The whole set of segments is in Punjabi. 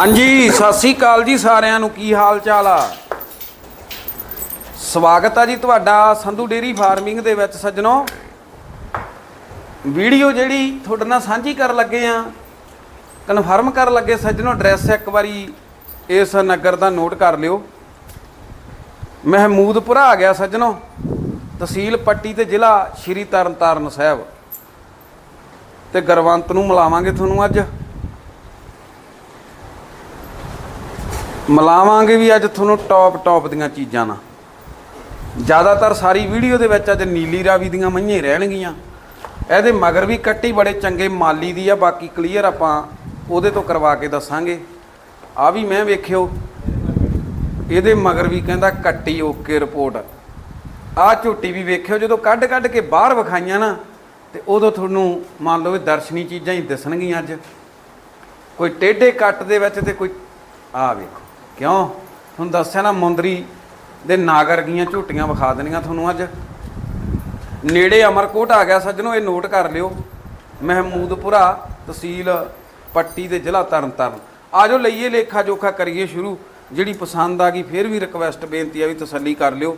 ਹਾਂਜੀ, ਸਤਿ ਸ੍ਰੀ ਅਕਾਲ ਜੀ ਸਾਰਿਆਂ ਨੂੰ। ਕੀ ਹਾਲ ਚਾਲ ਆ? ਸਵਾਗਤ ਆ ਜੀ ਤੁਹਾਡਾ ਸੰਧੂ ਡੇਰੀ ਫਾਰਮਿੰਗ ਦੇ ਵਿੱਚ ਸੱਜਣੋ। ਵੀਡੀਓ ਜਿਹੜੀ ਤੁਹਾਡੇ ਨਾਲ ਸਾਂਝੀ ਕਰਨ ਲੱਗੇ ਆ, ਕਨਫਰਮ ਕਰਨ ਲੱਗੇ ਸੱਜਣੋ, ਐਡਰੈਸ ਇੱਕ ਵਾਰੀ ਇਸ ਨਗਰ ਦਾ ਨੋਟ ਕਰ ਲਿਓ। ਮਹਿਮੂਦਪੁਰਾ ਆ ਗਿਆ ਸੱਜਣੋ, ਤਹਿਸੀਲ ਪੱਟੀ ਤੇ ਜ਼ਿਲ੍ਹਾ ਸ਼੍ਰੀ ਤਰਨਤਾਰਨ ਸਾਹਿਬ। ਤੇ ਗਰਵੰਤ ਨੂੰ ਮਿਲਾਵਾਂਗੇ ਤੁਹਾਨੂੰ ਅੱਜ। ਮਿਲਾਵਾਂਗੇ ਵੀ ਅੱਜ ਤੁਹਾਨੂੰ ਟੌਪ ਟੌਪ ਦੀਆਂ ਚੀਜ਼ਾਂ ਨਾਲ। ਜ਼ਿਆਦਾਤਰ ਸਾਰੀ ਵੀਡੀਓ ਦੇ ਵਿੱਚ ਅੱਜ ਨੀਲੀ ਰਾਵੀ ਦੀਆਂ ਮਈਆਂ ਰਹਿਣਗੀਆਂ। ਇਹਦੇ ਮਗਰ ਵੀ ਕੱਟੀ ਬੜੇ ਚੰਗੇ ਮਾਲੀ ਦੀ ਆ, ਬਾਕੀ ਕਲੀਅਰ ਆਪਾਂ ਉਹਦੇ ਤੋਂ ਕਰਵਾ ਕੇ ਦੱਸਾਂਗੇ। ਆ ਵੀ ਮੈਂ ਵੇਖਿਓ, ਇਹਦੇ ਮਗਰ ਵੀ ਕਹਿੰਦਾ ਕੱਟੀ ਓਕੇ ਰਿਪੋਰਟ ਆ ਝੋਟੀ ਵੀ ਵੇਖਿਓ, ਜਦੋਂ ਕੱਢ ਕੱਢ ਕੇ ਬਾਹਰ ਵਿਖਾਈਆਂ ਨਾ, ਤੇ ਉਦੋਂ ਤੁਹਾਨੂੰ ਮੰਨ ਲਓ ਵੀ ਦਰਸ਼ਨੀ ਚੀਜ਼ਾਂ ਹੀ ਦਿਸਣਗੀਆਂ ਅੱਜ। ਕੋਈ ਟੇਢੇ ਕੱਟ ਦੇ ਵਿੱਚ ਤੇ ਕੋਈ ਆ ਵੇਖੋ। ਕਿਉਂ? ਤੁਹਾਨੂੰ ਦੱਸਿਆ ਨਾ ਮੁੰਦਰੀ ਦੇ ਨਾਗਰ ਗੀਆਂ ਝੋਟੀਆਂ ਵਿਖਾ ਦੇਣੀਆਂ ਤੁਹਾਨੂੰ ਅੱਜ। ਨੇੜੇ ਅਮਰਕੋਟ ਆ ਗਿਆ ਸੱਜਣੋ ਇਹ ਨੋਟ ਕਰ ਲਿਓ। ਮਹਿਮੂਦਪੁਰਾ ਤਹਿਸੀਲ ਪੱਟੀ ਦੇ ਜ਼ਿਲ੍ਹਾ ਤਰਨਤਾਰਨ। ਆਜੋ ਲਈਏ ਲੇਖਾ ਜੋਖਾ ਕਰੀਏ ਸ਼ੁਰੂ। ਜਿਹੜੀ ਪਸੰਦ ਆ ਗਈ ਫਿਰ ਵੀ ਰਿਕਵੈਸਟ ਬੇਨਤੀ ਆ ਵੀ ਤਸੱਲੀ ਕਰ ਲਿਓ।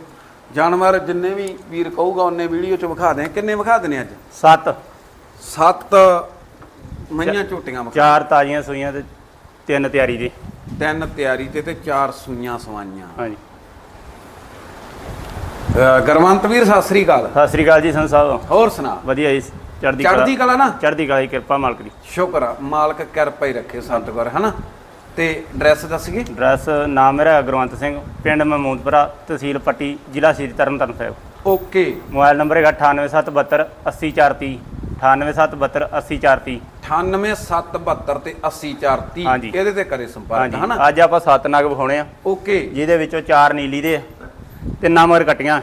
ਜਾਨਵਰ ਜਿੰਨੇ ਵੀ ਵੀਰ ਕਹੂਗਾ ਉਹਨੇ ਵੀਡੀਓ ਚ ਵਿਖਾ ਦੇ ਕਿੰਨੇ ਵਿਖਾ ਦੇਣੇ ਅੱਜ? ਸੱਤ। ਸੱਤ ਮਈਆਂ ਝੋਟੀਆਂ ਵਿਖਾ ਚਾਰ ਤਾਜ਼ੀਆਂ ਸੂਈਆਂ ਤੇ ਤਿੰਨ ਤਿਆਰੀ ਦੇ। ਤਿੰਨ ਤਿਆਰੀ ਤੇ ਤੇ ਚਾਰ ਸੂਈਆਂ ਸਵਾਈਆਂ। ਹਾਂਜੀ। ਅਹ ਗਰਵੰਤ ਵੀਰ ਸਤਿ ਸ੍ਰੀ ਅਕਾਲ। ਸਤਿ ਸ੍ਰੀ ਅਕਾਲ ਜੀ ਸੰਤ ਸਾਹਿਬ। ਹੋਰ ਸੁਣਾ। ਵਧੀਆ ਜੀ ਚੜ੍ਹਦੀ ਚੜ੍ਹਦੀ ਕਲਾ ਨਾ? ਚੜ੍ਹਦੀ ਕਲਾ ਦੀ ਕਿਰਪਾ ਮਾਲਕ ਦੀ। ਸ਼ੁਕਰ ਆ ਮਾਲਕ ਕਿਰਪਾ ਹੀ ਰੱਖੇ ਸੰਤ ਗੁਰ ਹਨਾ? ਤੇ ਐਡਰੈਸ ਦੱਸੀਏ? ਐਡਰੈਸ ਨਾਮ ਮੇਰਾ ਗੁਰਵੰਤ ਸਿੰਘ ਪਿੰਡ ਮਹਿਮੂਦਪੁਰਾ ਤਹਿਸੀਲ ਪੱਟੀ ਜ਼ਿਲ੍ਹਾ Sri Tarn Taran Sahib. Okay. Mobile number ਹੈਗਾ 98772 80430 98772 80430 98772 ਤੇ 80430 ਹਾਂਜੀ। ਇਹਦੇ ਤੇ ਕਰੇ ਸੰਪਰਕ ਹਨਾ? ਅੱਜ ਆਪਾਂ ਸੱਤ ਨਗ ਵਿਖਾਉਣੇ ਆ। ਓਕੇ। ਜਿਹਦੇ ਵਿੱਚੋਂ ਚਾਰ ਨੀਲੀ ਦੇ ਤਿੰਨਾਂ ਮਗਰ ਕਟੀਆਂ।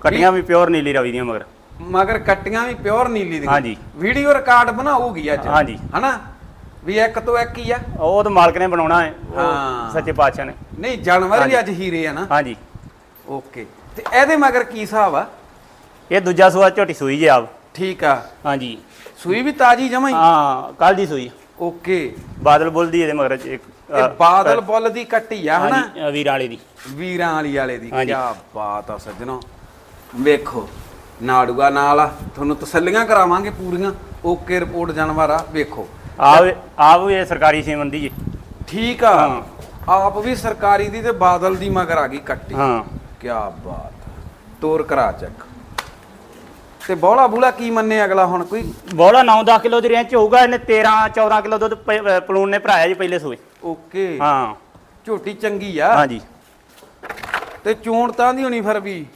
ਕਟੀਆਂ ਵੀ ਪਿਓਰ ਨੀਲੀ ਰਵੀ ਦੀਆਂ ਮਗਰ। ਮਗਰ ਕੱਟੀਆਂ ਵੀ ਪਿਓਰ ਨੀਲੀ ਦੀਆਂ। ਹਾਂਜੀ। ਵੀਡੀਓ ਰਿਕਾਰਡ ਬਣਾਉਗੀ ਅੱਜ। ਹਾਂਜੀ। ਹਨਾ? ਵੀ ਇੱਕ ਤੋਂ ਇੱਕ ਹੀ ਆ। ਉਹ ਤਾਂ ਮਾਲਕ ਨੇ ਬਣਾਉਣਾ ਹੈ। ਹਾਂ। ਸੱਚੇ ਪਾਤਸ਼ਾਹ ਨੇ। ਨਹੀਂ ਜਾਨਵਰ ਵੀ। ਅੱਜ ਹੀਰੇ ਆ ਨਾ। ਹਾਂਜੀ। ਓਕੇ। ਤੇ ਇਹਦੇ ਮਗਰ ਕੀ ਹਿਸਾਬ ਆ? ਇਹ ਦੂਜਾ ਸੂਆ ਝੋਟੀ ਸੂਈ ਜੇ ਆਪ। ਠੀਕ ਆ। ਹਾਂਜੀ। ਸੂਈ ਵੀ ਤਾਜੀ ਜਮਾਂ ਹੀ? ਕੱਲ ਦੀ ਸੂਈ। ਓਕੇ। ਬਾਦਲ ਬੁੱਲ ਦੀ ਇਹਦੇ ਮਗਰ ਇੱਕ ਇਹ ਬਾਦਲ ਬੁੱਲ ਦੀ ਕੱਟੀ ਆ ਹਨਾ? ਵੀਰਾਂ ਵਾਲੀ ਦੀ। ਵੀਰਾਂ ਵਾਲੀ ਵਾਲੇ ਦੀ। ਕੀ ਬਾਤ ਆ ਸੱਜਣੋ। ਵੇਖੋ ਨਾੜੂਆ ਨਾਲ ਤੁਹਾਨੂੰ ਤਸੱਲੀਆਂ ਕਰਾਵਾਂਗੇ ਪੂਰੀਆਂ। ਓਕੇ ਰਿਪੋਰਟ ਜਾਨਵਰ ਆ। ਵੇਖੋ। ਆਪ ਆਪ ਵੀ ਇਹ ਸਰਕਾਰੀ ਸੀਮਨ ਦੀ ਜੀ। ਠੀਕ ਆ। ਆਪ ਵੀ ਸਰਕਾਰੀ ਦੀ ਤੇ ਬਾਦਲ ਦੀ ਮਗਰ ਆ ਗਈ ਕੱਟੀ। ਹਾਂ। ਕੀ ਬਾਤ ਤੋਰ ਕਰਾ ਚੱਕ। ਤੇ ਬੋਲਾ ਬੂਲਾ ਕੀ ਮੰਨੇ ਅਗਲਾ ਹੁਣ? ਕੋਈ ਬੋਲਾ 9-10 ਕਿਲੋ ਦੀ ਰੇਂਜ ਹੋਊਗਾ ਇਹਨੇ 13-14 ਕਿਲੋ ਦੁੱਧ ਪ- ਅ, ਪਲੂਣ ਨੇ ਭਰਾਇਆ ਜੀ ਪਹਿਲੇ ਸੂਏ। ਓਕੇ। ਹਾਂ। ਝੋਟੀ ਚੰਗੀ ਆ। ਹਾਂਜੀ। ਤੇ ਚੋਣ ਤਾਂ ਦੀ ਹੋਣੀ ਫਿਰ ਵੀ?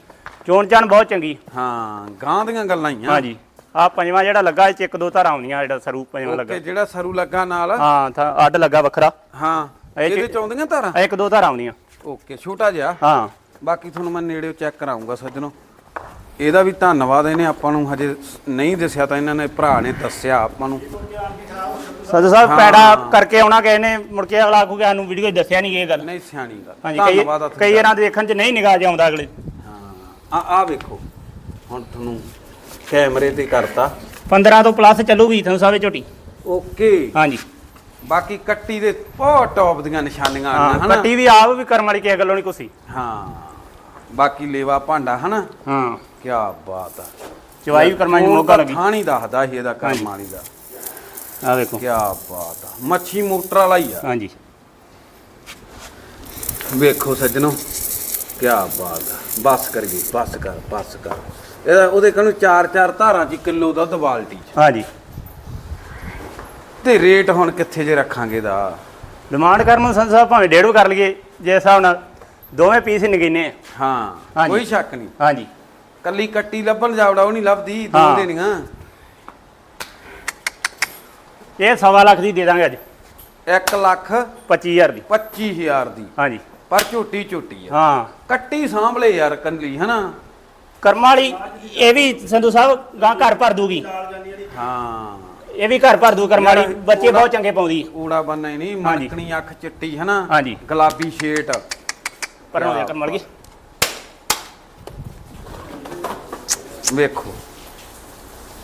ਚੋਣ ਚਾਣ ਬਹੁਤ ਚੰਗੀ। ਹਾਂ ਗਾਂ ਦੀਆਂ ਗੱਲਾਂ ਹੀ ਆ। ਹਾਂਜੀ। ਆ ਪੰਜਵਾਂ ਜਿਹੜਾ ਲੱਗਾ ਇਹ ਚ ਇੱਕ ਦੋ ਧਾਰਾਂ ਆਉਂਦੀਆਂ ਜਿਹੜਾ ਸਰੂ ਪੰਜਵਾਂ ਲੱਗਾ। ਓਕੇ ਜਿਹੜਾ ਸਰੂ ਲੱਗਾ ਨਾਲ? ਹਾਂ ਤਾਂ ਅੱਡ ਲੱਗਾ ਵੱਖਰਾ। ਹਾਂ ਇਹਦੇ ਚ ਆਉਂਦੀਆਂ ਇਹ ਇੱਕ ਦੋ ਧਾਰਾਂ ਆਉਂਦੀਆਂ। ਓਕੇ ਛੋਟਾ ਜਿਹਾ? ਹਾਂ। ਬਾਕੀ ਬਾਕੀ ਤੁਹਾਨੂੰ ਮੈਂ ਨੇੜਿਓ ਚੈੱਕ ਕਰਾਉਂਗਾ ਸੱਜਣੋ। ਇਹਦਾ ਵੀ ਧੰਨਵਾਦ ਇਹਨੇ ਆਪਾਂ ਨੂੰ ਹਜੇ ਨਹੀਂ ਦੱਸਿਆ ਤਾਂ ਇਹਨਾਂ ਨੇ ਭਰਾ ਨੇ ਦੱਸਿਆ ਆਪਾਂ ਨੂੰ। ਸਦਰ ਸਾਹਿਬ। ਪੈੜਾ ਕਰਕੇ ਆਉਣਾ ਕਿਸੇ ਨੇ ਮੁੜ ਕੇ ਅਗਲਾ ਆਖੂਗਾ ਸਾਨੂੰ ਵੀਡੀਓ ਦੱਸਿਆ ਨਹੀਂ ਇਹ ਗੱਲ। ਨਹੀਂ ਸਿਆਣੀ ਗੱਲ। ਹਾਂਜੀ ਕਈ ਧੰਨਵਾਦ ਆ ਕਈ ਇਹਨਾਂ ਦੇ ਦੇਖਣ ਚ ਨਹੀਂ ਨਿਗਾਹ ਜਿਹਾ ਆਉਂਦਾ ਅਗਲੇ। ਹਾਂ ਆ ਆ ਵੇਖੋ। ਹੁਣ ਤੁਹਾਨੂੰ ਕੈਮਰੇ ਤੇ ਕਰਤਾ। 15 ਤੋਂ ਪਲੱਸ ਚੱਲੂਗੀ ਤੁਹਾਨੂੰ ਸਾਹਿਬ ਇਹ ਝੋਟੀ। ਓਕੇ। ਹਾਂਜੀ। ਬਾਕੀ ਕੱਟੀ ਦੇ ਬਹੁਤ ਟੌਪ ਦੀਆਂ ਨਿਸ਼ਾਨੀਆਂ ਹਾਂ ਆਈਆਂ ਹਨਾ? ਕੱਟੀ ਵੀ ਆਪ ਵੀ ਕਰਮ ਵਾਲੀ ਕਿਸੇ ਗੱਲੋਂ ਨਹੀਂ ਕੁਸੀ। ਹਾਂ। ਬਾਕੀ ਲੇਵਾ ਭਾਂਡਾ ਹਨਾ? ਹਾਂ। ਕੀ ਬਾਤ ਆ। ਚਵਾਈ ਵੀ ਕਰਮਾਂ ਦੀ ਮੋਗਾ ਲੱਗੀ। ਥਾਣੀ ਦੱਸਦਾ ਸੀ ਇਹਦਾ ਕਰਮ ਹਾਂਜੀ। ਵਾਲੀ ਦਾ। ਆ ਵੇਖੋ। ਕੀ ਬਾਤ ਆ। ਮੱਛੀ ਮੋਟਰ ਵਾਲਾ ਹੀ ਆ। ਹਾਂਜੀ। ਵੇਖੋ ਸੱਜਣੋ ਕੀ ਬਾਤ ਆ। ਬਸ ਕਰ ਗਈ ਬਸ ਕਰ ਬਸ ਕਰ। ਇਹਦਾ ਉਹਦੇ ਕਨੂੰ ਚਾਰ ਚਾਰ ਧਾਰਾਂ ਚ ਕਿਲੋ ਦੁੱਧ ਬਾਲਟੀ ਚ। ਹਾਂਜੀ। ਤੇ ਰੇਟ ਹੁਣ ਕਿੱਥੇ ਜੇ ਰੱਖਾਂਗੇ ਦਾ ਡਿਮਾਂਡ ਕਰਮ ਸਾਹਿਬ ਭਾਵੇਂ ਡੇਢ ਕਰ ਲਈਏ ਜੇ ਹਿਸਾਬ ਨਾਲ ਦੋਵੇਂ ਪੀਸ ਹੀ ਨਗੀਨੇ। ਹਾਂ। ਕੋਈ ਸ਼ੱਕ ਨਹੀਂ। ਹਾਂਜੀ। ਕੱਲੀ ਕੱਟੀ ਲੱਭਣ ਜਾਵੜਾ ਉਹ ਨਹੀਂ ਲੱਭਦੀ ਦੋ ਹਾਂ। ਦੇਣੀਆਂ। ਇਹ ਸਵਾ ਲੱਖ ਦੀ ਦੇ ਦਾਂਗੇ ਅੱਜ। 1 ਲੱਖ 25000 ਦੀ। 25000 ਦੀ। ਹਾਂਜੀ। ਪਰ ਝੋਟੀ ਝੋਟੀ ਆ। ਹਾਂ। ਕੱਟੀ ਸਾਂਭਲੇ ਯਾਰ ਕੰਲੀ ਹਨਾ? ਕਰਮ ਵਾਲੀ ਇਹ ਵੀ ਸੰਧੂ ਸਾਹਿਬ ਗਾਂ ਘਰ ਭਰ ਦੂਗੀ ਹਾਂ। ਇਹ ਵੀ ਘਰ ਭਰ ਦੂ ਕਰਮ ਵਾਲੀ ਬੱਚੇ ਬਹੁਤ ਚੰਗੇ ਪਾਉਂਦੀ। ਊੜਾ ਬੰਨਾ ਹੀ ਨਹੀਂ ਹਾਂਜੀ। ਮਣਕਣੀ ਅੱਖ ਚਿੱਟੀ ਹਨਾ? ਹਾਂਜੀ। ਗੁਲਾਬੀ ਸ਼ੇਟ ਪਰ ਹੋ ਕਰਮ ਵਾਲੀ। ਵੇਖੋ।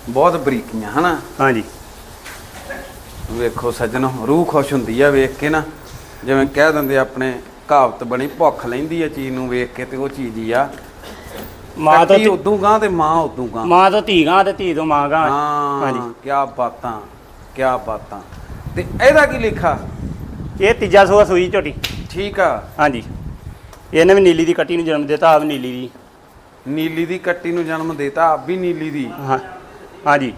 ਬਹੁਤ ਬਰੀਕੀਆਂ ਹਨਾ? ਹਾਂਜੀ। ਵੇਖੋ ਸੱਜਣੋ ਰੂਹ ਖੁਸ਼ ਹੁੰਦੀ ਆ ਵੇਖ ਕੇ ਨਾ। ਜਿਵੇਂ ਕਹਿ ਦਿੰਦੇ ਆਪਣੇ ਕਹਾਵਤ ਬਣੀ ਭੁੱਖ ਲੈਂਦੀ ਆ ਚੀਜ਼ ਨੂੰ ਵੇਖ ਕੇ ਤੇ ਉਹ ਚੀਜ਼ ਹੀ ਆ। ਮਾਂ ਤੋਂ ਉਦੋਂ ਗਾਂ ਤੇ ਮਾਂ ਉਦੋਂ ਗਾਂ। ਮਾਂ ਤੋਂ ਧੀ ਗਾਂ ਤੇ ਧੀ ਤੋਂ ਮਾਂ ਗਾਂ। ਹਾਂਜੀ। ਕੀ ਬਾਤਾਂ ਕੀ ਬਾਤਾਂ। ਤੇ ਇਹਦਾ ਕੀ ਲਿਖਾ? ਇਹ ਤੀਜਾ ਸੂਆ ਸੂਈ ਝੋਟੀ। ਠੀਕ ਆ। ਹਾਂਜੀ। ਇਹਨੇ ਵੀ ਨੀਲੀ ਦੀ ਕੱਟੀ ਨੂੰ ਜਨਮ ਦਿੱਤਾ ਆਪ ਨੀਲੀ ਦੀ। ਨੀਲੀ ਦੀ ਕੱਟੀ ਨੂੰ ਜਨਮ ਦੇਤਾ ਆਪ ਵੀ ਨੀਲੀ ਦੀ। ਹਾਂ ਹਾਂਜੀ।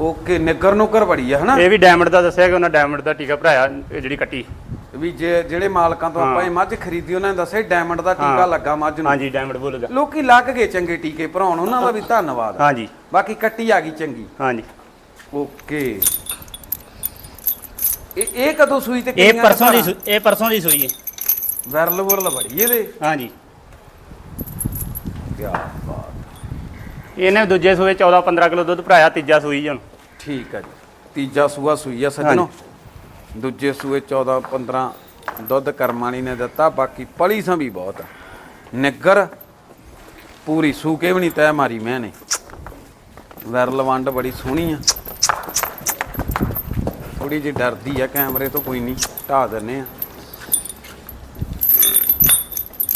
ਓਕੇ ਨਿੱਗਰ ਨੁਕਰ ਬੜੀ ਆ ਹਨਾ? ਇਹ ਵੀ ਡਾਇਮੰਡ ਦਾ ਦੱਸਿਆ ਕਿ ਉਹਨਾਂ ਡਾਇਮੰਡ ਦਾ ਟੀਕਾ ਭਰਾਇਆ ਇਹ ਜਿਹੜੀ ਕੱਟੀ। ਵੀ ਜੇ ਜਿਹੜੇ ਮਾਲਕਾਂ ਤੋਂ ਆਪਾਂ। ਇਹ ਮੱਝ ਖਰੀਦੀ ਉਹਨਾਂ ਨੇ ਦੱਸਿਆ ਡਾਇਮੰਡ ਦਾ ਟੀਕਾ। ਲੱਗਾ ਮੱਝ ਨੂੰ। ਹਾਂਜੀ ਡਾਇਮੰਡ ਬੋਲਦਾ ਲੋਕੀ ਲੱਗ ਗਏ ਚੰਗੇ ਟੀਕੇ ਭਰਾਉਣ ਉਹਨਾਂ ਦਾ ਵੀ ਧੰਨਵਾਦ। ਹਾਂਜੀ। ਬਾਕੀ ਕੱਟੀ ਆ ਗਈ ਚੰਗੀ। ਹਾਂਜੀ। ਓਕੇ। ਇਹ ਇਹ ਕਦੋਂ ਸੂਈ ਤੇ ਇਹ ਪਰਸੋਂ ਦੀ ਸੂ- ਇਹ ਪਰਸੋਂ ਦੀ ਸੂਈ ਹੈ ਵਿਰਲ ਵਰਲ ਬੜੀ ਇਹਦੇ। ਹਾਂਜੀ। ਕੀ ਬਾਤ। ਇਹਨੇ ਦੂਜੇ ਸੂਏ 14 15 ਕਿਲੋ ਦੁੱਧ ਭਰਾਇਆ ਤੀਜਾ ਸੂਈ ਹੁਣ। ਠੀਕ ਆ ਜੀ। ਤੀਜਾ ਸੂਆ ਸੂਈ ਆ ਸੱਜਣੋ। ਦੂਜੇ ਸੂਏ 14 15 ਦੁੱਧ ਕਰਮਾਣੀ ਨੇ ਦਿੱਤਾ ਬਾਕੀ ਪਲੀ ਸਾਂ ਵੀ ਬਹੁਤ ਆ। ਨਿੱਗਰ ਪੂਰੀ ਸੂਕੇ ਵੀ ਨਹੀਂ ਤੈ ਮਾਰੀ ਮੈਂ ਨੇ ਵਿਰਲ ਵੰਡ ਬੜੀ ਸੋਹਣੀ ਆ। ਥੋੜੀ ਜਿਹੀ ਡਰਦੀ ਆ ਕੈਮਰੇ ਤੋਂ ਕੋਈ ਨਹੀਂ ਢਾ ਦਿੰਨੇ ਆ।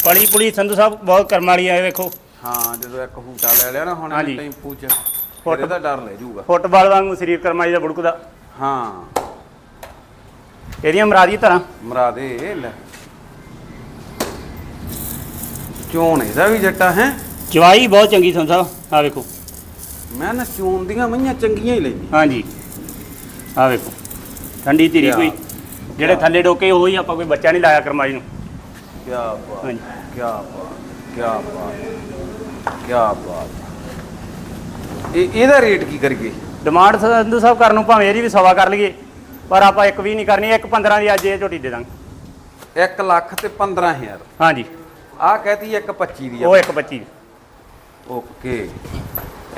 ਪਲੀ ਪੁਲੀ ਸੰਧੂ ਸਾਹਿਬ ਬਹੁਤ ਕਰਮ ਵਾਲੀ ਆਏ ਵੇਖੋ। ਹਾਂ ਜਦੋਂ ਇੱਕ ਹੂਟਾ ਲੈ ਲਿਆ ਨਾ ਹੁਣ ਹਾਂਜੀ। ਟੈਂਪੂ ਚ ਫੁੱਟ- ਫਿਰ ਇਹਦਾ ਡਰ ਲੈ ਜਾਊਗਾ। ਫੁੱਟਬਾਲ ਵਾਂਗੂ ਸਰੀਰ ਕਰਮਾਈ ਦਾ ਬੁੜਕਦਾ ਹਾਂ। ਇਹਦੀਆਂ ਮਰਾਦੀ ਧਰਾਂ। ਮਰਾ ਦੇ ਲੈ। ਚੋਣ ਇਹਦਾ ਵੀ ਜੱਟਾ ਹੈ? ਚਵਾਈ ਬਹੁਤ ਚੰਗੀ ਸੰਧੂ ਸਾਹਿਬ ਆ ਵੇਖੋ। ਮੈਂ ਨਾ ਚੋਣ ਦੀਆਂ ਮਈਆਂ ਚੰਗੀਆਂ ਹੀ ਲੈਂਦੀ। ਹਾਂਜੀ। ਆ ਵੇਖੋ। ਠੰਡੀ ਧੀਰੀ ਕਿਆ- ਕੋਈ। ਜਿਹੜੇ ਥੱਲੇ ਡੋਕੇ ਉਹੀ ਆਪਾਂ ਕੋਈ ਬੱਚਾ ਨਹੀਂ ਲਾਇਆ ਕਰਮਾਈ ਨੂੰ। ਕੀ ਬਾਤ ਹਾਂਜੀ। ਕੀ ਬਾਤ ਕੀ ਬਾਤ। ਕੀ ਬਾਤ। ਇਹ ਇਹਦਾ ਰੇਟ ਕੀ ਕਰੀਏ? ਡਿਮਾਂਡ ਸੰਧੂ ਸਾਹਿਬ ਕਰਨ ਨੂੰ ਭਾਵੇਂ ਇਹਦੀ ਵੀ ਸਵਾ ਕਰ ਲਈਏ ਪਰ ਆਪਾਂ ਇੱਕ ਵੀ ਨਹੀਂ ਕਰਨੀ ਇੱਕ 15 ਦੀ ਅੱਜ ਇਹ ਝੋਟੀ ਦੇ ਦਾਂਗੇ। 1 ਲੱਖ ਤੇ 15000 ਹਾਂਜੀ। ਆਹ ਕਹਤੀ 1 25 ਦੀ ਆ। ਉਹ ਇੱਕ 25 ਓਕੇ।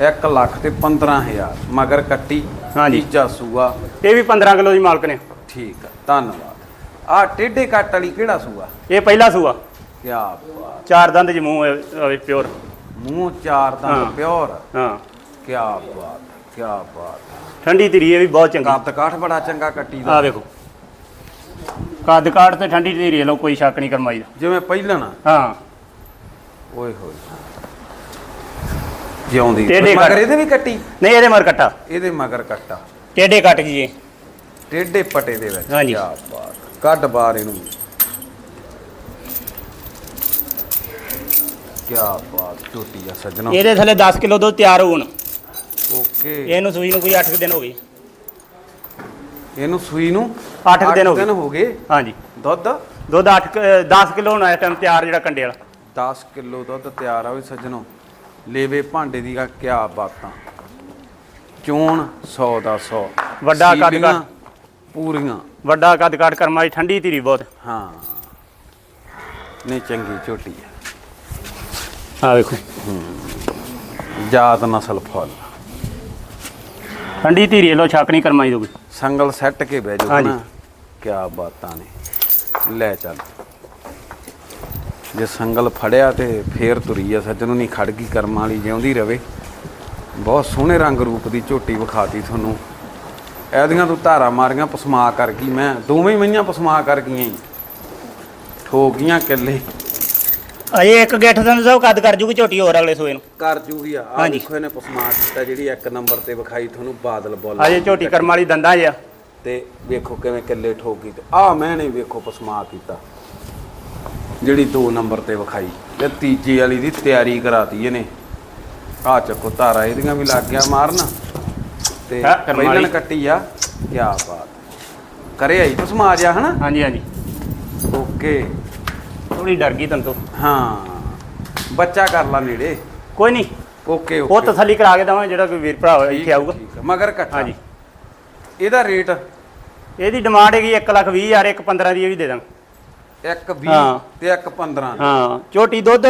1 ਲੱਖ ਤੇ 15000 ਮਗਰ ਕੱਟੀ ਹਾਂਜੀ। ਤੀਜਾ ਸੂਆ। ਇਹ ਵੀ 15 ਕਿਲੋ ਦੀ ਮਾਲਕ ਨੇ। ਠੀਕ ਆ ਧੰਨਵਾਦ। ਆਹ ਟੇਢੇ ਕੱਟ ਵਾਲੀ ਕਿਹੜਾ ਸੂਆ? ਇਹ ਪਹਿਲਾ ਸੂਆ। ਕੀ ਬਾਤ। ਚਾਰ ਦੰਦ ਹੈ ਪਿਓਰ। ਮੂੰਹ ਚਾਰ। ਦੰਦ ਪਿਓਰ। ਹਾਂ। ਕੀ ਬਾਤ ਕੀ ਬਾਤ। ਠੰਡੀ ਧੀਰੀ ਇਹ ਵੀ ਬਹੁਤ ਚੰਗੀ। ਕੱਦ ਕਾਠ ਬੜਾ ਚੰਗਾ ਕੱਟੀ ਦਾ। ਆ ਵੇਖੋ। ਕੱਦ ਕਾਠ ਤੇ ਠੰਡੀ ਧੀਰੀ ਲੋ ਕੋਈ ਸ਼ੱਕ ਨਹੀਂ ਕਰਮਾਈ ਦਾ। ਜਿਵੇਂ ਪਹਿਲਣ ਹਾਂ। ਓਏ ਹੋਏ। ਜਿਉਂਦੀ। ਮਗਰ। ਇਹਦੇ ਵੀ ਕੱਟੀ? ਨਹੀਂ ਇਹਦੇ ਮਰ ਕੱਟਾ। ਇਹਦੇ ਮਗਰ ਕੱਟਾ। ਟੇਡੇ ਕੱਟ ਜੀ ਇਹ। ਟੇਢੇ ਪਟੇ ਦੇ ਵਿੱਚ। ਹਾਂਜੀ। ਬਾਤ। ਕੱਢ ਬਾਹਰ ਇਹਨੂੰ। ਕੀ ਬਾਤ ਟੁੱਟੀ ਆ ਸੱਜਣੋ। ਇਹਦੇ ਥੱਲੇ 10 ਕਿਲੋ ਦੁੱਧ ਤਿਆਰ ਹੋਣ। ਓਕੇ। ਇਹਨੂੰ ਸੂਈ ਨੂੰ ਕੋਈ 8 ਦਿਨ ਹੋ ਗਏ। ਇਹਨੂੰ ਸੂਈ ਨੂੰ ਅੱਠ ਕੁ ਦਿਨ ਹੋ ਗਏ। ਹੋ ਗਏ? ਹਾਂਜੀ। ਦੁੱਧ? ਦੁੱਧ 8 10 ਕਿਲੋ ਹੋਣਾ ਇਸ ਟਾਈਮ ਤਿਆਰ ਜਿਹੜਾ ਕੰਡੇ ਵਾਲਾ। 10 ਕਿਲੋ ਦੁੱਧ ਤਿਆਰ ਆ ਵੀ ਸੱਜਣੋ। ਲੇਵੇ ਭਾਂਡੇ ਦੀ ਕਿਆ ਬਾਤਾਂ। ਚੋਣ 100 ਦਾ 100 ਵੱਡਾ ਕੱਦ ਕੱਦ। ਪੂਰੀਆਂ। ਵੱਡਾ ਕੱਦ ਕਾਠ ਕਰਮਾਈ ਠੰਡੀ ਧੀਰੀ ਬਹੁਤ। ਹਾਂ। ਨਹੀਂ ਚੰਗੀ ਝੋਟੀ ਆ। ਆ ਵੇਖੋ। ਜਾਤ ਨਸਲ ਫੁੱਲ। ਠੰਡੀ ਧੀਰੀ ਲੋ ਛੱਕ ਨਹੀਂ ਕਰਮਾਈ ਦੋਗੀ ਸੰਗਲ ਸੈੱਟ ਕੇ ਬਹਿ ਜਾਓ ਹਾਂਜੀ। ਨਾ। ਕਿਆ ਬਾਤਾਂ ਨੇ। ਲੈ ਚੱਲ। ਜੇ ਸੰਗਲ ਫੜਿਆ ਤੇ ਫੇਰ ਤੁਰੀ ਆ ਸੱਜਣੋਂ ਨਹੀਂ ਖੜ ਗਈ ਕਰਮਾਂ ਵਾਲੀ ਜਿਉਂਦੀ ਰਵੇ। ਬਹੁਤ ਸੋਹਣੇ ਰੰਗ ਰੂਪ ਦੀ ਝੋਟੀ ਵਿਖਾਤੀ ਤੁਹਾਨੂੰ। ਇਹਦੀਆਂ ਤੂੰ ਧਾਰਾ ਮਾਰੀਆਂ ਪਸਮਾ ਕਰ ਗਈ ਮੈਂ। ਦੋਵੇਂ ਹੀ ਮਈਆਂ ਪਸਮਾ ਕਰ ਗਈਆਂ ਈ। ਠੋਕ ਗਈਆਂ ਕਿੱਲੇ। ਅਜੇ ਇੱਕ ਗਿੱਠ ਦਾ ਸਭ ਕੱਦ ਕਰ ਜੂਗੀ ਝੋਟੀ ਹੋਰ ਅਗਲੇ ਸੋਏ ਨੂੰ। ਕਰ ਜੂਗੀ ਆ। ਹਾਂਜੀ। ਦੇਖੋ ਇਹਨੇ ਪਸਮਾ ਕੀਤਾ ਜਿਹੜੀ ਇੱਕ ਨੰਬਰ ਤੇ ਵਿਖਾਈ ਤੁਹਾਨੂੰ ਬਾਦਲ ਬੋਲ ਅਜੇ ਝੋਟੀ ਕਰਮ ਵਾਲੀ ਦੰਦਾਂ ਜਿਆ ਤੇ ਵੇਖੋ ਕਿਵੇਂ ਕਿੱਲੇ ਠੋਕੀ ਤੇ ਆ ਮੈਂ ਨੇ ਵੇਖੋ ਪਸਮਾ ਕੀਤਾ। ਜਿਹੜੀ 2 ਨੰਬਰ ਤੇ ਵਿਖਾਈ ਤੇ ਤੀਜੀ ਵਾਲੀ ਦੀ ਤਿਆਰੀ ਕਰਾਤੀ ਇਹਨੇ। ਆ ਚੱਕੋ ਧਾਰਾ ਇਹਦੀਆਂ ਵੀ ਲੱਗ ਗਿਆ ਮਾਰਨ। ਤੇ ਹਾਂ, ਵਾਲੀ। ਕੱਟੀ ਆ। ਕੀ ਬਾਤ। ਕਰੇ ਆਈ ਪਸਮਾ ਜਾ ਹਨਾ? ਹਾਂਜੀ ਹਾਂਜੀ। ਓਕੇ। ਥੋੜੀ ਡਰ ਗਈ ਤੰਤੋ ਹਾਂ। ਬੱਚਾ ਕਰ ਲਾ ਨੇੜੇ। ਕੋਈ ਨਹੀਂ। ਓਕੇ ਉਹ ਤਸੱਲੀ ਕਰਾ ਕੇ ਦਵਾਂ ਜਿਹੜਾ ਕੋਈ ਵੀਰ ਭਰਾ ਹੋਇਆ ਇੱਥੇ ਆਊਗਾ। ਠੀਕ ਮਗਰ ਕੱਟਾ ਹਾਂਜੀ। ਇਹਦਾ ਰੇਟ? ਇਹਦੀ ਡਿਮਾਂਡ ਹੈਗੀ 1 ਲੱਖ 20 ਹਜ਼ਾਰ ਇੱਕ 15 ਦੀ ਇਹ ਵੀ ਦੇ ਦਾਂਗੇ। ਇੱਕ 20 ਹਾਂ। ਤੇ ਇੱਕ 15 ਹਾਂ। ਝੋਟੀ ਦੁੱਧ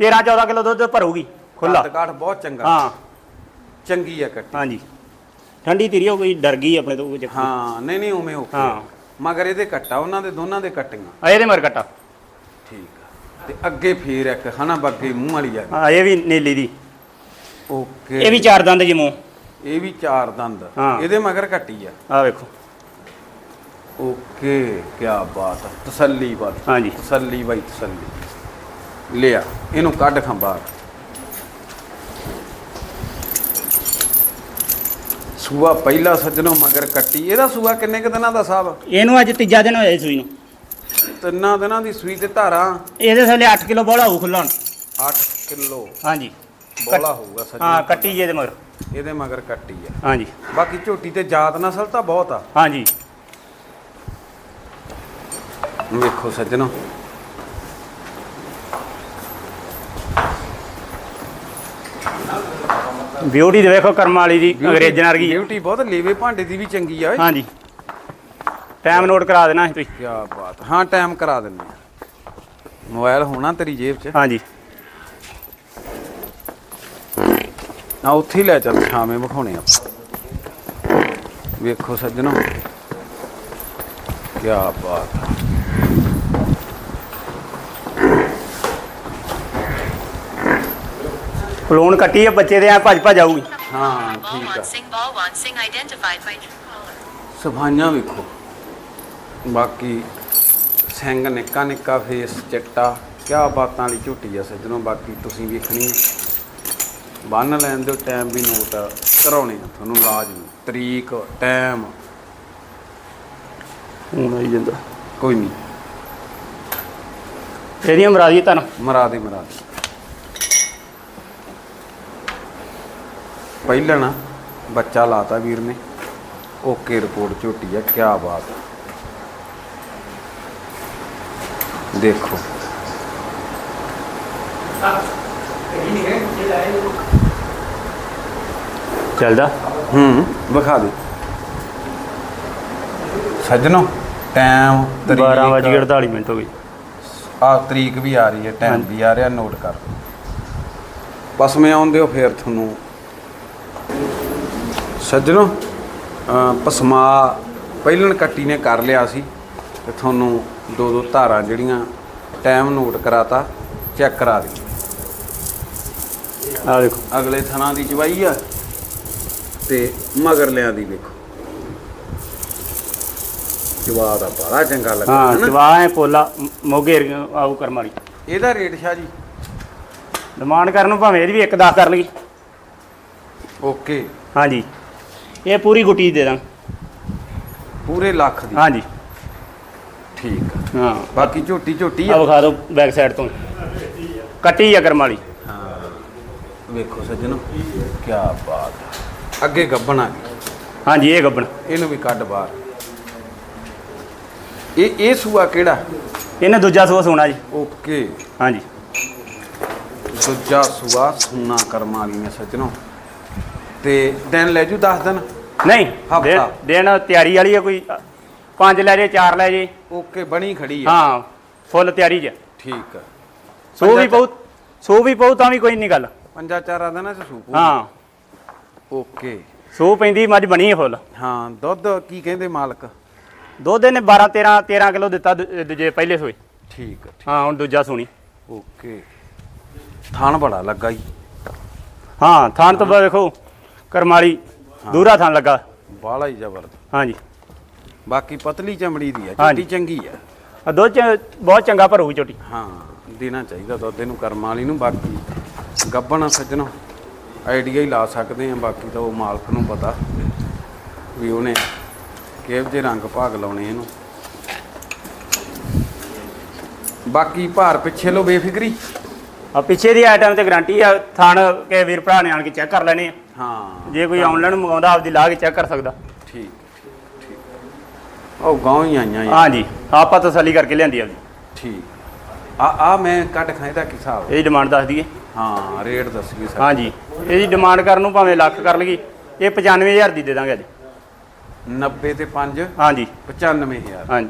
13 14 ਕਿਲੋ ਦੁੱਧ ਭਰੂਗੀ ਖੁੱਲਾ ਕੱਦ ਕਾਠ ਬਹੁਤ ਚੰਗਾ। ਹਾਂ। ਚੰਗੀ ਆ ਕੱਟੀ ਹਾਂਜੀ। ਠੰਡੀ ਧੀਰੀ ਉਹ ਕੋਈ ਡਰ ਗਈ ਆਪਣੇ ਤੋਂ ਹਾਂ ਨਹੀਂ ਨਹੀਂ ਉਵੇਂ ਓਕੇ। ਹਾਂ। ਮਗਰ ਇਹਦੇ ਕੱਟਾ ਉਹਨਾਂ ਦੇ ਦੋਨਾਂ ਦੇ ਕੱਟੀਆਂ। ਇਹਦੇ ਮਰ ਕੱਟਾ। ਠੀਕ ਆ। ਤੇ ਅੱਗੇ ਫੇਰ ਇੱਕ ਹਨਾ ਬੱਗੇ ਮੂੰਹ ਵਾਲੀ ਆ। ਹਾਂ ਇਹ ਵੀ ਨੀਲੀ ਦੀ। ਓਕੇ। ਇਹ ਵੀ ਚਾਰ ਦੰਦ ਜੀ ਮੂੰਹ। ਇਹ ਵੀ ਚਾਰ ਦੰਦ। ਹਾਂ। ਇਹਦੇ ਮਗਰ ਕੱਟੀ ਆ। ਆ ਵੇਖੋ। ਓਕੇ ਕੀ ਬਾਤ ਹੈ ਤਸੱਲੀ ਬਾਤ। ਹਾਂਜੀ। ਤਸੱਲੀ ਬਾਈ ਤਸੱਲੀ। ਲਿਆ ਇਹਨੂੰ ਕੱਢ ਖਾਂ ਬਾਹਰ। ਸੂਆ ਪਹਿਲਾ ਸੱਜਣੋ ਮਗਰ ਕੱਟੀ। ਇਹਦਾ ਸੂਆ ਕਿੰਨੇ ਕੁ ਦਿਨਾਂ ਦਾ ਸਾਹਿਬ ਇਹਨੂੰ ਅੱਜ ਤੀਜਾ ਦਿਨ ਹੋਇਆ ਸੂਈ ਨੂੰ। ਤਿੰਨਾਂ ਦਿਨਾਂ ਦੀ ਸੂਈ ਤੇ ਧਾਰਾਂ। ਇਹਦੇ ਥੱਲੇ 8 ਕਿਲੋ ਬੋਲਾ ਹੋਊ ਖੁੱਲਾ ਹੁਣ। 8 ਕਿਲੋ। ਹਾਂਜੀ। ਬੋਲਾ ਹੋਊਗਾ ਸੱਜਣੋ ਹਾਂ ਕੱਟੀ ਜੇ ਦੇ ਮਗਰ। ਇਹਦੇ ਮਗਰ ਕੱਟੀ ਆ। ਹਾਂਜੀ। ਬਾਕੀ ਝੋਟੀ ਤੇ ਜਾਤ ਨਸਲ ਤਾਂ ਬਹੁਤ ਆ। ਹਾਂਜੀ। ਵੇਖੋ ਸੱਜਣੋ। ਬਿਊਟੀ ਦੇ ਵੇਖੋ ਕਰਮ ਵਾਲੀ ਦੀ ਅੰਗਰੇਜ਼ਨ ਵਰਗੀ। ਬਿਊਟੀ ਬਹੁਤ ਲੇਵੇ ਭਾਂਡੇ ਦੀ ਵੀ ਚੰਗੀ ਆ ਹਾਂਜੀ। ਟਾਈਮ ਨੋਟ ਕਰਾ ਦੇਣਾ ਸੀ ਤੁਸੀਂ। ਕੀ ਬਾਤ। ਹਾਂ ਟਾਈਮ ਕਰਾ ਦਿੰਦੇ ਆ। ਮੋਬਾਈਲ ਹੋਣਾ ਤੇਰੀ ਜੇਬ 'ਚ। ਹਾਂਜੀ। ਆ ਉੱਥੇ ਹੀ ਲੈ ਚੱਲ ਸ਼ਾਮੇ ਵਿਖਾਉਣੇ ਆ ਵੇਖੋ ਸੱਜਣੋ। ਕੀ ਬਾਤ। ਆ। ਕਲੋਨ ਕੱਟੀ ਹੈ ਬੱਚੇ ਦੇ ਆ ਭੱਜ ਭੱਜ ਆਊਗੀ। ਹਾਂ ਠੀਕ ਆ। Ball Wansing identified by Truecaller. ਸਫਾਈਆਂ ਵੇਖੋ। ਬਾਕੀ ਸਿੰਘ ਨਿੱਕਾ ਨਿੱਕਾ ਫੇਸ ਚਿੱਟਾ ਕਿਆ ਬਾਤਾਂ ਵਾਲੀ ਝੁੱਟੀ ਆ ਸੱਜਣੋ ਬਾਕੀ ਤੁਸੀਂ ਵੇਖਣੀ। ਬੰਨ ਲੈਣ ਦਿਓ ਟਾਈਮ ਵੀ ਨੋਟ ਕਰਾਉਣੇ ਆ ਤੁਹਾਨੂੰ ਲਾਜ਼ਮੀ ਤਰੀਕ ਟਾਈਮ ਹੁਣ ਆਈ ਜਾਂਦਾ। ਕੋਈ ਨਹੀਂ। ਇਹਦੀਆਂ ਮਰਾਦੀ ਤੁਹਾਨੂੰ? ਮਰਾ ਦੇ ਮਰਾ ਦੇ ਪਹਿਲਾਂ ਨਾ ਬੱਚਾ ਲਾਤਾ ਵੀਰ ਨੇ। ਓਕੇ ਰਿਪੋਰਟ ਝੋਟੀ ਆ ਕੀ ਬਾਤ ਆ। ਦੇਖੋ। ਚੱਲਦਾ? ਹੂੰ ਵਿਖਾ ਦੇ। ਸੱਜਣੋ ਟਾਈਮ 12 ਵਜੇ 48 ਮਿੰਟ ਹੋ ਗਈ ਆ ਤਰੀਕ ਵੀ ਆ ਰਹੀ ਹੈ ਟਾਈਮ। ਵੀ ਆ ਰਿਹਾ ਨੋਟ ਕਰ। ਬਸ ਮੈਂ ਆਉਂਦੇ ਹੋ ਫੇਰ ਤੁਹਾਨੂੰ। ਸੱਜਣੋ ਪਸਮਾ ਪਹਿਲਣ ਕੱਟੀ ਨੇ ਕਰ ਲਿਆ ਸੀ ਤੇ ਤੁਹਾਨੂੰ ਦੋ ਦੋ ਧਾਰਾਂ ਜਿਹੜੀਆਂ ਟਾਈਮ ਨੋਟ ਕਰਾਤਾ ਚੈੱਕ ਕਰਾ ਦੀ ਆ ਦੇਖੋ। ਅਗਲੇ ਥਣਾ ਦੀ ਚਵਾਈ ਆ ਤੇ ਮਗਰ ਲਿਆਂ ਦੀ ਵੇਖੋ। ਜਵਾ ਦਾ ਬੜਾ ਚੰਗਾ ਲੱਗਾ ਹਾਂ? ਜਵਾ ਹੈ ਪੋਲਾ ਮੋਗੇ ਆਊ ਕਰਮ ਵਾਲੀ। ਇਹਦਾ ਰੇਟ ਸ਼ਾਹ ਜੀ? ਡਿਮਾਂਡ ਕਰਨ ਨੂੰ ਭਾਵੇਂ ਇਹਦੀ ਵੀ 1 10 ਕਰ ਲਗੀ ਓਕੇ ਹਾਂਜੀ। ਇਹ ਪੂਰੀ ਗੁੱਟੀ ਦੇ ਦਾਂ ਪੂਰੇ ਲੱਖ ਦੀ? ਹਾਂਜੀ। ਠੀਕ ਆ। ਹਾਂ। ਬਾਕੀ ਝੋਟੀ ਝੋਟੀ ਆ। ਆ ਵਿਖਾ ਦਿਓ ਬੈਕ ਸਾਈਡ ਤੋਂ। ਕੱਟੀ ਆ ਕਰਮ ਵਾਲੀ ਹਾਂ। ਵੇਖੋ ਸੱਜਣੋ ਕੀ ਬਾਤ ਆ। ਅੱਗੇ ਗੱਬਣ ਆ ਗਈ। ਹਾਂਜੀ ਇਹ ਗੱਬਣ। ਇਹਨੂੰ ਵੀ ਕੱਢ ਬਾਹਰ। ਇਹ ਇਹ ਸੂਆ ਕਿਹੜਾ? ਇਹਨੇ ਦੂਜਾ ਸੂਆ ਸੋਣਾ ਜੀ। ਓਕੇ। ਹਾਂਜੀ। ਦੂਜਾ ਸੂਆ ਸੂਨਾ ਕਰਮ ਵਾਲੀ ਨੇ ਸੱਜਣੋ। ਤੇ ਦਿਨ ਲੈ ਜੂ 10 ਦਿਨ? ਨਹੀਂ ਹਫ਼ਤਾ। ਦਿਨ- ਦਿਨ ਤਿਆਰੀ ਵਾਲੀ ਹੈ ਕੋਈ। ਅ, ਪੰਜ ਲੈ ਜੇ ਚਾਰ ਲੈ ਜੇ। ਓਕੇ ਬਣੀ ਖੜੀ ਆ। ਹਾਂ ਫੁੱਲ ਤਿਆਰੀ ਚ। ਠੀਕ ਆ। ਸੋ ਵੀ ਬਹੁਤ ਸੋ ਵੀ ਬਹੁਤ ਤਾਂ ਵੀ ਕੋਈ ਨਹੀਂ ਗੱਲ। ਪੰਜਾ ਚਾਰਾਂ ਦਿਨਾਂ ਚ ਸੂਪੂ ਹਾਂ। ਓਕੇ। ਸੋ ਪੈਂਦੀ ਮੱਝ ਬਣੀ ਹੈ ਫੁੱਲ। ਹਾਂ ਦੁੱਧ ਕੀ ਕਹਿੰਦੇ ਮਾਲਕ? ਦੁੱਧ ਇਹਨੇ 12 13 13 ਕਿਲੋ ਦਿੱਤਾ ਦੂ- ਦੂਜੇ ਪਹਿਲੇ ਸੋਏ। ਠੀਕ ਆ ਠੀਕ। ਹਾਂ ਹੁਣ ਦੂਜਾ ਸੋਣੀ। ਓਕੇ। ਥਣ ਬੜਾ ਲੱਗਾ ਜੀ। ਹਾਂ ਥਾਨ ਤੋਂ ਬਾਅਦ ਦੇਖੋ ਕਰਮਾਲੀ ਦੂਰਾ ਥਾਨ ਲੱਗਾ। ਬਾਲਾ ਹੀ ਜ਼ਬਰਦਸਤ। ਹਾਂਜੀ। ਬਾਕੀ ਪਤਲੀ ਚਮੜੀ ਦੀ ਆ ਹਾਂਜੀ। ਚੰਗੀ ਆ। ਆ ਦੁੱਧ ਚ ਬਹੁਤ ਚੰਗਾ ਭਰੂਗੀ ਝੋਟੀ ਹਾਂ ਦੇਣਾ ਚਾਹੀਦਾ ਦੁੱਧ ਇਹਨੂੰ ਕਰਮ ਵਾਲੀ ਨੂੰ ਬਾਕੀ ਗੱਬਣ ਸੱਜਣੋ ਆਈਡੀਆ ਹੀ ਲਾ ਸਕਦੇ ਆ ਬਾਕੀ ਤਾਂ ਉਹ ਮਾਲਕ ਨੂੰ ਪਤਾ ਵੀ ਉਹਨੇ ਕਿਹੋ ਜਿਹੇ ਰੰਗ ਭਾਗ ਲਾਉਣੇ ਇਹਨੂੰ। ਬਾਕੀ ਭਾਰ ਪਿੱਛੇ ਲੋ ਬੇਫਿਕਰੀ। ਆ ਪਿੱਛੇ ਦੀ ਆਈਟਮ ਤੇ ਗਾਰੰਟੀ ਆ ਥਾਨ ਕੇ ਵੀਰ ਭਰਾ ਨੇ ਆਣ ਕੇ ਚੈੱਕ ਕਰ ਲੈਣੇ ਆ। ਹਾਂ ਜੇ ਕੋਈ ਆਨਲਾਈਨ ਮੰਗਾਉਂਦਾ ਆਪਦੀ ਲਾ ਕੇ ਚੈੱਕ ਕਰ ਸਕਦਾ। ਠੀਕ। ਉਹ ਗਾਉਂ ਹੀ ਆਈਆਂ ਯਾਰ। ਹਾਂਜੀ ਆਪਾਂ ਤਸੱਲੀ ਕਰਕੇ ਲਿਆਂਦੀ ਆਪਦੀ ਠੀਕ। ਆ ਆ ਮੈਂ ਕੱਢ ਖਾਂ ਇਹਦਾ ਕੀ ਹਿਸਾਬ? ਇਹਦੀ ਡਿਮਾਂਡ ਦੱਸ ਦਈਏ। ਹਾਂ ਰੇਟ ਦੱਸੀ ਸਰ। ਹਾਂਜੀ ਇਹਦੀ ਡਿਮਾਂਡ ਕਰਨ ਨੂੰ ਭਾਵੇਂ ਲੱਖ ਕਰ ਲਗੀ ਇਹ 95000 ਦੀ ਦੇ ਦਾਂਗੇ ਅੱਜ। 90 ਤੇ 5 ਹਾਂਜੀ। 95000 ਹਾਂਜੀ।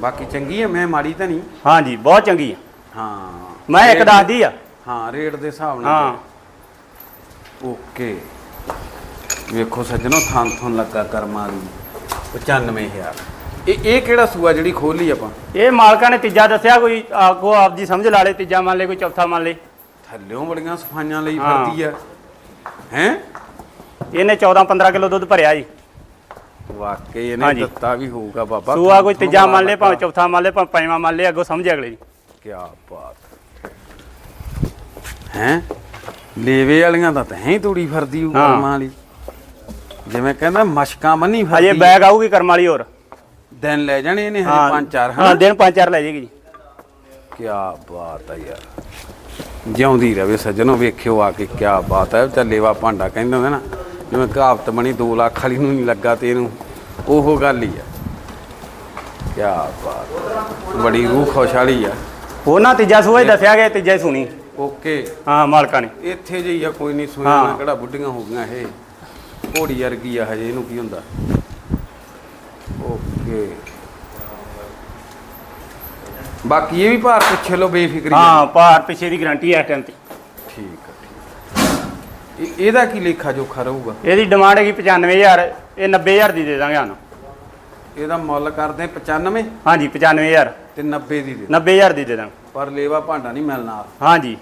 ਬਾਕੀ ਚੰਗੀ ਹੈ ਮੈਂ ਮਾੜੀ ਤਾਂ ਨਹੀਂ। ਹਾਂਜੀ ਬਹੁਤ ਚੰਗੀ ਆ। ਹਾਂ। ਮੈਂ ਇੱਕ ਰੇਟ- ਦੱਸਦੀ ਆ। ਹਾਂ ਰੇਟ ਦੇ ਹਿਸਾਬ ਨਾਲ। ਹਾਂ। ਓਕੇ। ਵੇਖੋ ਸੱਜਣੋ ਥਾਂ ਥਾਂ ਲੱਗਾ ਕਰਮਾਂ ਦੀ। 95000 ਇਹ ਇਹ ਕਿਹੜਾ ਸੂਆ ਜਿਹੜੀ ਖੋਲੀ ਆਪਾਂ? ਇਹ ਮਾਲਕਾਂ ਨੇ ਤੀਜਾ ਦੱਸਿਆ ਕੋਈ ਆਗੋ ਆਪਦੀ ਸਮਝ ਲਾ ਲੇ ਤੀਜਾ ਮੰਨ ਲੇ ਕੋਈ ਚੌਥਾ ਮੰਨ ਲੇ। ਥੱਲਿਓਂ ਬੜੀਆਂ ਸਫਾਈਆਂ ਲਈ ਹਾਂ। ਫਿਰਦੀ ਆ। ਹੈ? ਇਹਨੇ 14 15 ਕਿਲੋ ਦੁੱਧ ਭਰਿਆ ਜੀ। ਵਾਕਈ ਇਹਨੇ ਹਾਂਜੀ। ਦਿੱਤਾ ਵੀ ਹੋਊਗਾ ਬਾਬਾ। ਸੂਆ ਕੋਈ ਤੀਜਾ ਮੰਨ ਲੇ ਭਾਵੇਂ ਚੌਥਾ ਮੰਨ ਲੇ ਭਾਵੇਂ ਪੰਜਵਾਂ ਮੰਨ ਲੇ ਅੱਗੋਂ ਸਮਝ ਅਗਲੇ ਦੀ। ਕੀ ਬਾਤ। ਹੈ? ਲੇਵੇ ਵਾਲੀਆਂ ਤਾਂ ਹੈ ਤੂੜੀ ਫਰਦੀ ਉਹ ਹਾਂ। ਕਰਮਾਂ ਵਾਲੀ। ਜਿਵੇਂ ਕਹਿੰਦਾ ਮਸ਼ਕਾਂ ਬੰਨੀ ਹਜੇ ਫਰਦੀ ਬੈਗ ਆਊਗੀ ਕਰਮ ਵਾਲੀ ਹੋਰ। ਦਿਨ ਲੈ ਜਾਣੇ ਇਹਨੇ ਹਜੇ ਪੰਜ ਚਾਰ ਹਾਂ ਹਾਂ ਦਿਨ ਪੰਜ ਚਾਰ ਲੈ ਜਾਏਗੀ ਜੀ। ਕੀ ਬਾਤ ਹੈ ਯਾਰ। ਜਿਉਂਦੀ ਰਵੇ ਸੱਜਣੋ ਵੇਖਿਓ ਆ ਕੇ ਕੀ ਬਾਤ ਹੈ ਤਾਂ ਲੇਵਾ ਭਾਂਡਾ ਕਹਿੰਦੇ ਹੁੰਦੇ ਨਾ ਜਿਵੇਂ ਕਹਾਵਤ ਬਣੀ 2 ਲੱਖ ਵਾਲੀ ਨੂੰ ਨਹੀਂ ਲੱਗਾ ਤੇ ਇਹਨੂੰ। ਉਹ ਗੱਲ ਹੀ ਆ। ਕੀ ਬਾਤ ਬੜੀ ਰੂਹ ਖੁਸ਼ ਵਾਲੀ ਆ ਉਹਨਾਂ ਤੀਜਾ ਸੂਆ ਹੀ ਦੱਸਿਆ ਗਿਆ ਤੀਜਾ ਹੀ ਸੁਣੀ। ਓਕੇ। ਹਾਂ ਮਾਲਕਾਂ ਨੇ। ਇੱਥੇ ਜਿਹੀ ਆ ਕੋਈ ਨਹੀਂ ਸੁਣਿਆ ਹਾਂ। ਨਾ ਕਿਹੜਾ ਬੁੱਢੀਆਂ ਹੋ ਗਈਆਂ ਇਹ। ਘੋੜੀ ਵਰਗੀ ਆ ਹਜੇ ਇਹਨੂੰ ਕੀ ਹੁੰਦਾ? ਓਕੇ। ਬਾਕੀ ਇਹ ਵੀ ਭਾਰ ਪਿੱਛੇ ਲੋ ਬੇਫਿਕਰੀ ਹਾਂ ਭਾਰ ਪਿੱਛੇ ਦੀ ਗਾਰੰਟੀ ਹੈ ਟਾਈਮ ਤੇ। ਠੀਕ ਆ ਠੀਕ ਇਹ- ਇਹਦਾ ਕੀ ਲੇਖਾ ਜੋਖਾ ਰਹੂਗਾ? ਇਹਦੀ ਡਿਮਾਂਡ ਹੈਗੀ 95000 ਇਹ 90000 ਦੀ ਦੇ ਦਾਂਗੇ ਸਾਨੂੰ। ਇਹਦਾ ਮੁੱਲ ਕਰਦੇ 95 ਹਾਂਜੀ 95000 ਤੇ 90 ਦੀ ਦੇ 90000 ਦੀ ਦੇ ਦਾਂਗੇ। ਪਰ ਲੇਵਾ ਭਾਂਡਾ ਨਹੀਂ ਮਿਲਣਾ। ਹਾਂਜੀ।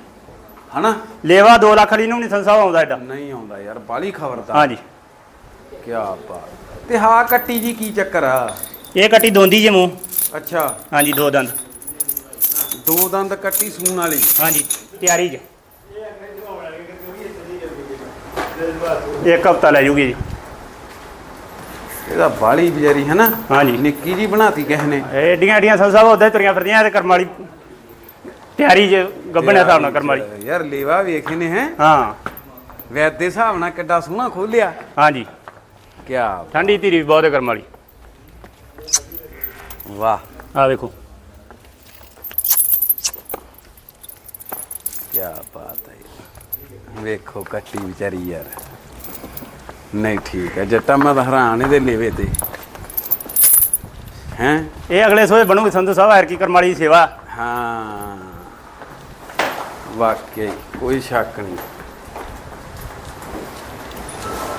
ਹਨਾ? ਲੇਵਾ 2 ਲੱਖ ਵਾਲੀ ਨੂੰ ਨਹੀਂ ਸੰਸਾ ਆਉਂਦਾ ਐਡਾ। ਨਹੀਂ ਆਉਂਦਾ ਯਾਰ ਬਾਲੀ ਖਬਰਦਾਰ। ਹਾਂਜੀ। ਕੀ ਬਾਤ। ਤੇ ਹਾਂ ਕੱਟੀ ਜੀ ਕੀ ਚੱਕਰ ਆ? ਇਹ ਕੱਟੀ ਦੋਂਦੀ ਜੇ ਮੂੰਹ। ਅੱਛਾ। ਹਾਂਜੀ ਦੋ ਦੰਦ। ਦੋ ਦੰਦ ਕੱਟੀ ਸੂਣ ਵਾਲੀ। ਹਾਂਜੀ ਤਿਆਰੀ ਜੇ। ਇੱਕ ਹਫਤਾ ਲੈ ਜੂਗੀ ਜੀ। ਇਹਦਾ ਬਾਲੀ ਵਿਚਾਰੀ ਹੈ ਨਾ ਹਾਂਜੀ। ਨਿੱਕੀ ਜੀ ਬਣਾਤੀ ਕਿਸੇ ਨੇ। ਇਹ ਏਡੀਆਂ ਏਡੀਆਂ ਸੰਸਾ ਉਹਦੇ ਤੁਰੀਆਂ ਫਿਰਦੀਆਂ ਤੇ ਕਰਮ ਵਾਲੀ ਤਿਆਰੀ ਜੇ ਗੱਬਣੇ ਹਿਸਾਬ ਨਾਲ ਕਰਮ ਵਾਲੀ। ਯਾਰ ਲੇਵਾ ਵੇਖੇ ਨੇ ਹੈ। ਹਾਂ। ਵੈਦ ਦੇ ਹਿਸਾਬ ਨਾਲ ਕਿੱਡਾ ਸੋਹਣਾ ਖੋਲਿਆ। ਹਾਂਜੀ। ਕਿਆ ਠੰਡੀ ਧੀਰੀ ਵੀ ਬਹੁਤ ਹੈ ਕਰਮ ਵਾਲੀ। ਵਾਹ। ਆ ਵੇਖੋ ਕਿਆ ਬਾਤ ਹੈ। ਯਾਰ। ਵੇਖੋ ਕੱਟੀ ਵਿਚਾਰੀ ਯਾਰ। ਨਹੀਂ ਠੀਕ ਹੈ ਜੱਟਾ ਮੈਂ ਤਾਂ ਹੈਰਾਨ ਇਹਦੇ ਲੇਵੇ ਤੇ। ਹੈ? ਇਹ ਅਗਲੇ ਸੋਏ ਬਣੂਗੀ ਸੰਧੂ ਸਾਹਿਬ ਐਰ ਕੀ ਕਰਮ ਵਾਲੀ ਦੀ ਸੇਵਾ। ਹਾਂ। ਵਾਕਈ ਕੋਈ ਸ਼ੱਕ ਨਹੀਂ।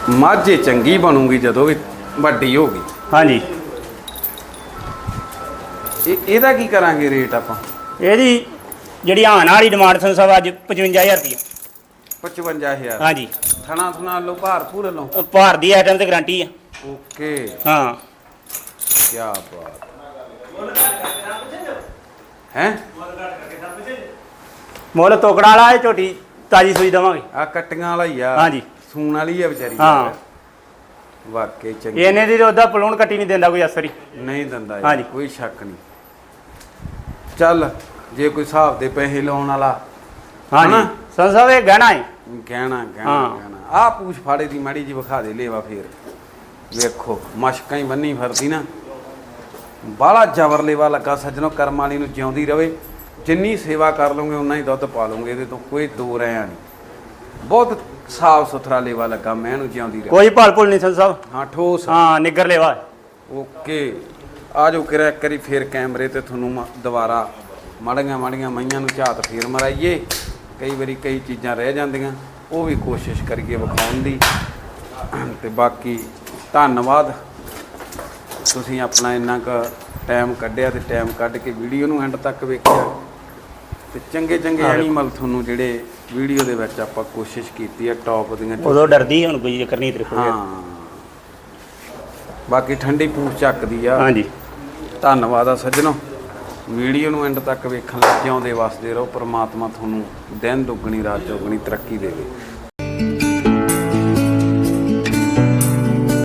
ਮਾਝੇ ਚੰਗੀ ਬਣੂਗੀ ਜਦੋਂ ਵੀ ਵੱਡੀ ਹੋਗੀ ਹਾਂਜੀ। ਇਹ ਇਹਦਾ ਕੀ ਕਰਾਂਗੇ ਰੇਟ ਆਪਾਂ? ਇਹਦੀ ਜਿਹੜੀ ਆਣ ਵਾਲੀ ਡਿਮਾਂਡ ਸਾਹਿਬ ਅੱਜ 55000 ਰੁਪਏ 55000 ਹਾਂਜੀ। ਥਣਾ ਥਣਾ ਲੋ ਭਾਰ ਪੂਰ ਲੋ ਭਾਰ ਦੀ ਆਈਟਮ ਤੇ ਗਾਰੰਟੀ ਆ। ਓਕੇ। ਹਾਂ। ਕੀ ਬਾਤ। ਹੈ? ਮੁੱਲ ਤੋਕੜਾ ਵਾਲਾ ਇਹ ਝੋਟੀ ਤਾਜੀ ਸੂਈ ਦਵਾਂਗੇ। ਆ ਕੱਟੀਆਂ ਵਾਲਾ ਹੀ ਆ। ਹਾਂਜੀ। ਸੂਣ ਵਾਲੀ ਆ ਵਿਚਾਰੀ। ਹਾਂ। ਵਾਕਈ ਚੰਗੀ। ਇਹਨੇ ਦੀ ਉਹਦਾ ਪਲੂਣ ਕੱਟੀ ਨਹੀਂ ਦਿੰਦਾ ਕੋਈ ਅਸਰ ਹੀ। ਨਹੀਂ ਦਿੰਦਾ ਯਾਰ, ਹਾਂਜੀ। ਕੋਈ ਸ਼ੱਕ ਨਹੀਂ। ਚੱਲ ਜੇ ਕੋਈ ਹਿਸਾਬ ਦੇ ਪੈਸੇ ਲਾਉਣ ਵਾਲਾ ਹਾਂਜੀ। ਹਨਾ? ਸਾਹਿਬ ਇਹ ਗਹਿਣਾ ਹੈ। ਗਹਿਣਾ ਗਹਿਣਾ ਹਾਂ। ਗਹਿਣਾ। ਆ ਪੂਛ ਫਾੜੇ ਦੀ ਮਾੜੀ ਜੀ ਵਿਖਾ ਦੇ ਲੇਵਾ ਫੇਰ। ਵੇਖੋ ਮਸ਼ਕਾਂ ਹੀ ਬੰਨੀ ਫਿਰਦੀ ਨਾ। ਬਾਲਾ ਜ਼ਬਰ ਲੇਵਾ ਲੱਗਾ ਸੱਜਣੋ ਕਰਮ ਵਾਲੀ ਨੂੰ ਜਿਉਂਦੀ ਰਵੇ। ਜਿੰਨੀ ਸੇਵਾ ਕਰ ਲਓਗੇ ਉਨਾ ਹੀ ਦੁੱਧ ਪਾ ਲਓਗੇ ਇਹਦੇ ਤੋਂ ਕੋਈ ਦੋ ਰਿਆ ਨਹੀਂ। ਬਹੁਤ ਸਾਫ਼ ਸੁਥਰਾ ਲੇਵਾ ਲੱਗਾ ਮੈਂ ਇਹਨੂੰ ਜਿਉਂਦੀ ਰਵੇ ਕੋਈ ਭਲ ਭੁਲ ਨਹੀਂ ਸੰਧੂ ਸਾਹਿਬ? ਹਾਂ ਠੋਸ। ਹਾਂ ਨਿੱਗਰ ਲੈਵਾ। ਓਕੇ। ਆ ਜੋ ਕਿਰਿਆ ਕਰੀ ਫੇਰ ਕੈਮਰੇ ਤੇ ਤੁਹਾਨੂੰ ਮ- ਦੁਬਾਰਾ ਮਾੜੀਆਂ ਮਾੜੀਆਂ ਮਈਆਂ ਨੂੰ ਝਾਤ ਫੇਰ ਮਰਾਈਏ। ਕਈ ਵਾਰੀ ਕਈ ਚੀਜ਼ਾਂ ਰਹਿ ਜਾਂਦੀਆਂ ਉਹ ਵੀ ਕੋਸ਼ਿਸ਼ ਕਰੀਏ ਵਿਖਾਉਣ ਦੀ। ਤੇ ਬਾਕੀ ਧੰਨਵਾਦ। ਤੁਸੀਂ ਆਪਣਾ ਇੰਨਾ ਕੁ ਟਾਈਮ ਕੱਢਿਆ ਤੇ ਟਾਈਮ ਕੱਢ ਕੇ ਵੀਡੀਓ ਨੂੰ ਐਂਡ ਤੱਕ ਵੇਖਿਆ। ਤੇ ਚੰਗੇ ਚੰਗੇ ਐਨੀਮਲ ਤੁਹਾਨੂੰ ਜਿਹੜੇ ਵੀਡੀਓ ਦੇ ਵਿੱਚ ਆਪਾਂ ਕੋਸ਼ਿਸ਼ ਕੀਤੀ ਹੈ ਟੌਪ ਦੀਆਂ ਉਦੋਂ ਡਰਦੀ ਹੁਣ ਕੋਈ ਜ਼ਿਕਰ ਨਹੀਂ ਤੇਰੇ ਕੋਲ ਹਾਂ। ਬਾਕੀ ਠੰਡੀ ਪੂਛ ਚੱਕਦੀ ਆ। ਹਾਂਜੀ। ਧੰਨਵਾਦ ਆ ਸੱਜਣੋ। ਵੀਡੀਓ ਨੂੰ ਐਂਡ ਤੱਕ ਵੇਖਣ ਲਈ ਜਿਉਂਦੇ ਵਸਦੇ ਰਹੋ। ਪ੍ਰਮਾਤਮਾ ਤੁਹਾਨੂੰ ਦਿਨ ਦੁੱਗਣੀ ਰਾਤ ਚੌਗਣੀ ਤਰੱਕੀ ਦੇਵੇ।